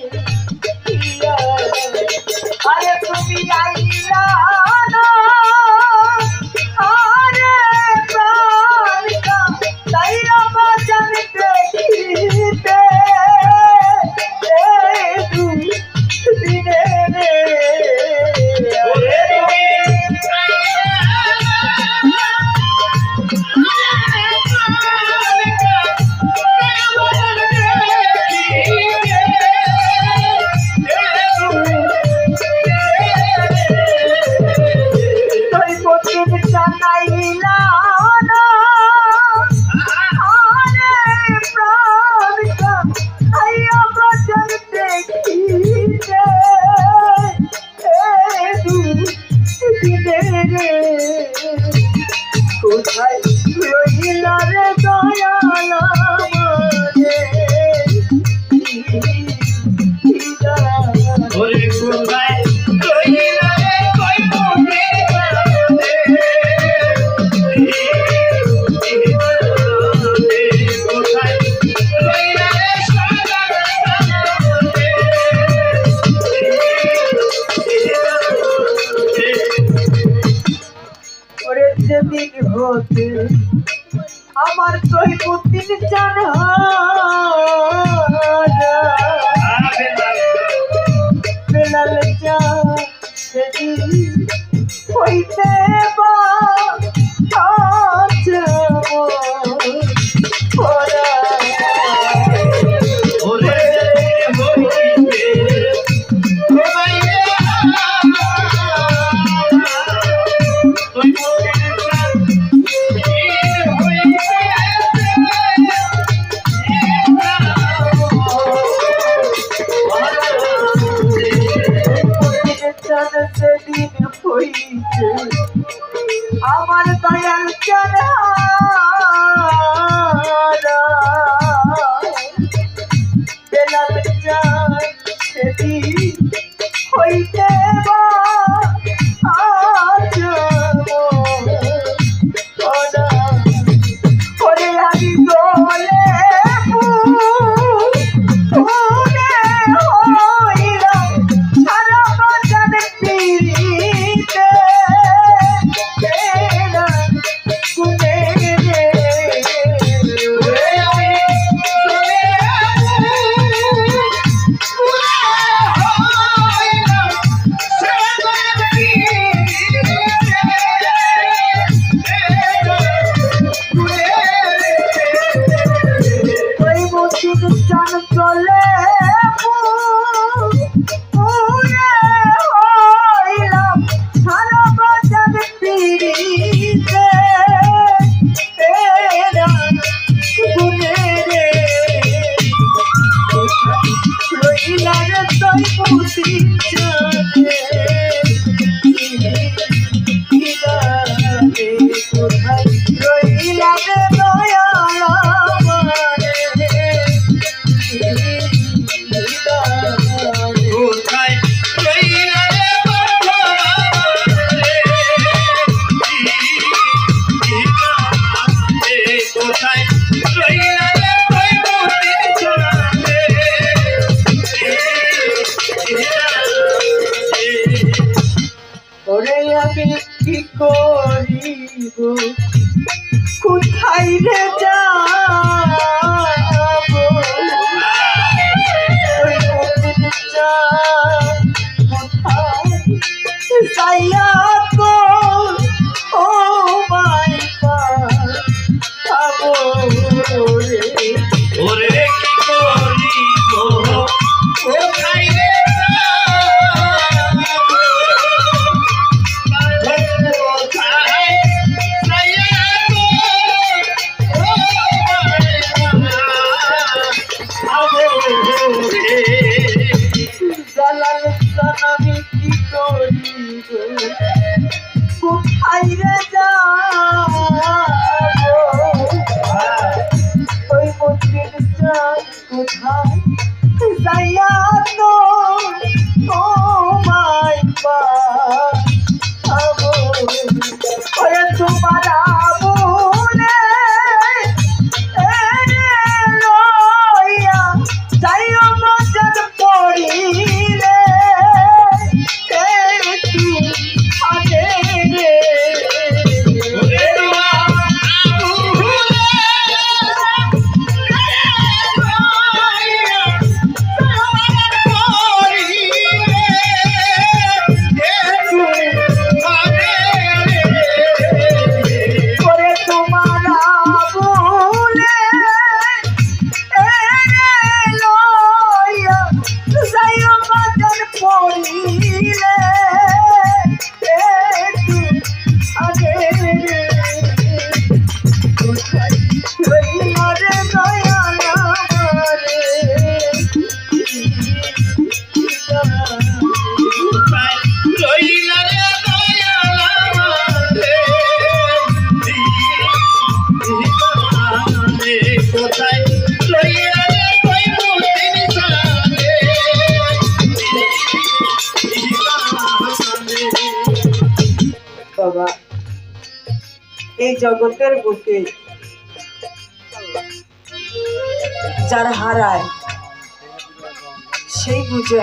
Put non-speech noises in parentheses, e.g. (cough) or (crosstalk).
Yeah. যেদিন হতে আমার সহিবুদ্দিন জান বেলাল যা সেদিন আমার দয়া Oh. রাত কোথায়? যাইয়া তো ও মাই পা Yes. (laughs) বাবা। এই জগতের বুকে যার হারায় সেই বুঝে